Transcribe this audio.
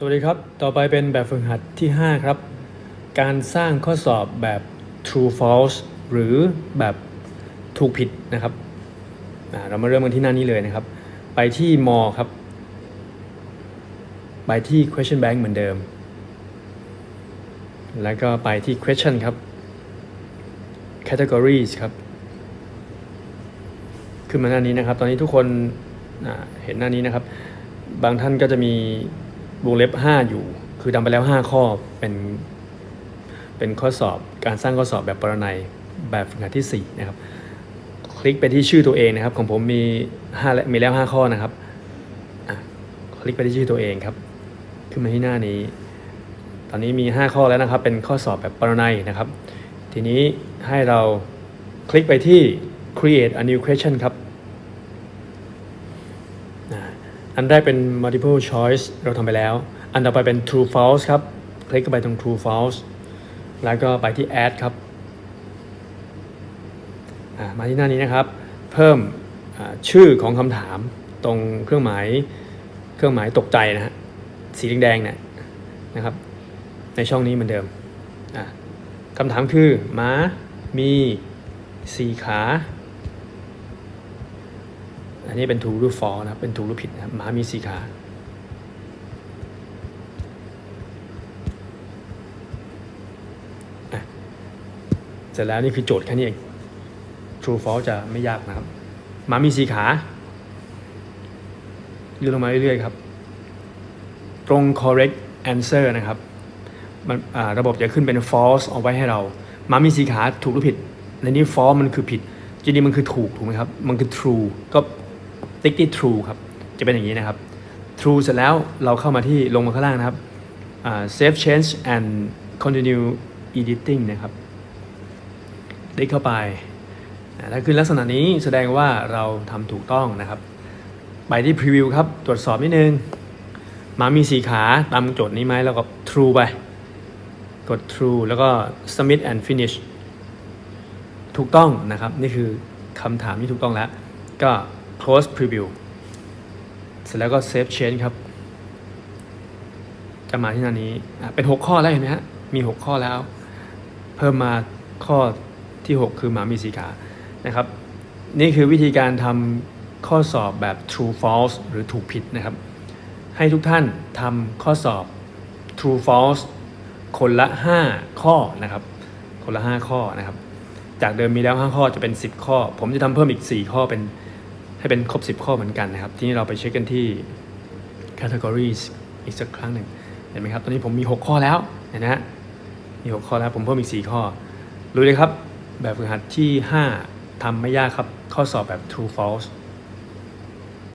สวัสดีครับ ต่อไปเป็นแบบฝึกหัดที่ 5 ครับ การสร้างข้อสอบแบบ true false หรือแบบถูกผิดนะครับ เรามาเริ่มกันที่หน้านี้เลยนะครับ ไปที่มอครับ ไปที่ question bank เหมือนเดิม แล้วก็ไปที่ question ครับ categories ครับ ขึ้นมาหน้านี้นะครับ ตอนนี้ทุกคนเห็นหน้านี้นะครับ บางท่านก็จะมี วงเล็บ 5 อยู่ คือทำไปแล้ว 5 ข้อเป็นเป็นข้อสอบการสร้างข้อสอบแบบปรนัยแบบฝึกหัดที่ 4 นะครับ คลิกไปที่ชื่อตัวเองนะครับ ของผมมี5และมีแล้ว 5 ข้อนะครับอะคลิกไปที่ชื่อตัวเองครับ ขึ้นมาที่หน้านี้ ตอนนี้มี 5 ข้อแล้วนะครับ เป็นข้อสอบแบบปรนัยนะครับ ทีนี้ให้เราคลิกไปที่ create a new question ครับ อ่า อันแรกเป็น multiple choice เราทำไปแล้ว อันต่อไปเป็น true false ครับ คลิกเข้าไปตรง true false แล้วก็ไปที่ add ครับ มาที่หน้านี้นะครับ เพิ่มชื่อของคำถามตรงเครื่องหมาย เครื่องหมายตกใจนะฮะ สีแดงๆเนี่ยนะครับ ในช่องนี้เหมือนเดิมคำถามคือม้ามีสี่ขา อันนี้เป็นถูกหรือฟอนะครับเป็นถูกหรือผิดนะครับหมามีสี่ขาเสร็จแล้วนี่คือโจทย์แค่นี้เอง true false จะไม่ยากนะครับหมามีสี่ขาเลื่อนลงมาเรื่อยๆครับ ตรง correct answer นะครับมันระบบจะขึ้นเป็น false เอาไว้ให้เราหมามีสีขาถูกหรือผิดในนี้ false มันคือผิดจริงๆมันคือถูกถูกไหมครับ มันคือ true ก็ ติ๊กที่ true ครับ จะเป็นอย่างนี้นะครับ true เสร็จแล้วเราเข้ามาที่ลงมาข้างล่างนะครับ save change and continue editing นะครับติ๊กเข้าไปถ้าขึ้นลักษณะนี้แสดงว่าเราทำถูกต้องนะครับ ไปที่ preview ครับ ตรวจสอบนิดนึงหมามีสีขาตามโจทย์นี้ไหมแล้วก็ true ไป กด true แล้วก็ submit and finish ถูกต้องนะครับ นี่คือคำถามที่ถูกต้องแล้ว ก็ close preview เสร็จแล้วก็ save change ครับ จะมาที่หน้านี้ เป็น 6 ข้อแล้วเห็นไหมฮะ มี 6 ข้อแล้ว เพิ่มมาข้อที่ 6 คือหมามีสีขา นะครับ นี่คือวิธีการทำข้อสอบแบบ true false หรือถูกผิดนะครับ ให้ทุกท่านทำข้อสอบ true false คนละ 5 ข้อนะครับ คนละ 5 ข้อนะครับ จากเดิมมีแล้ว 5 ข้อจะเป็น 10 ข้อ ผมจะทำเพิ่มอีก 4 ข้อเป็น ให้เป็นครบ 10 ข้อเหมือนกันนะครับ ทีนี้เราไปเช็คกันที่ categories อีกสักครั้งหนึ่งเห็นไหมครับ ตอนนี้ผมมี 6 ข้อแล้วเห็นนะฮะมี6ข้อแล้วผมเพิ่มอีก 4 ข้อรู้เลยครับ แบบฝึกหัดที่ 5ทำไม่ยากครับ ข้อสอบแบบ true false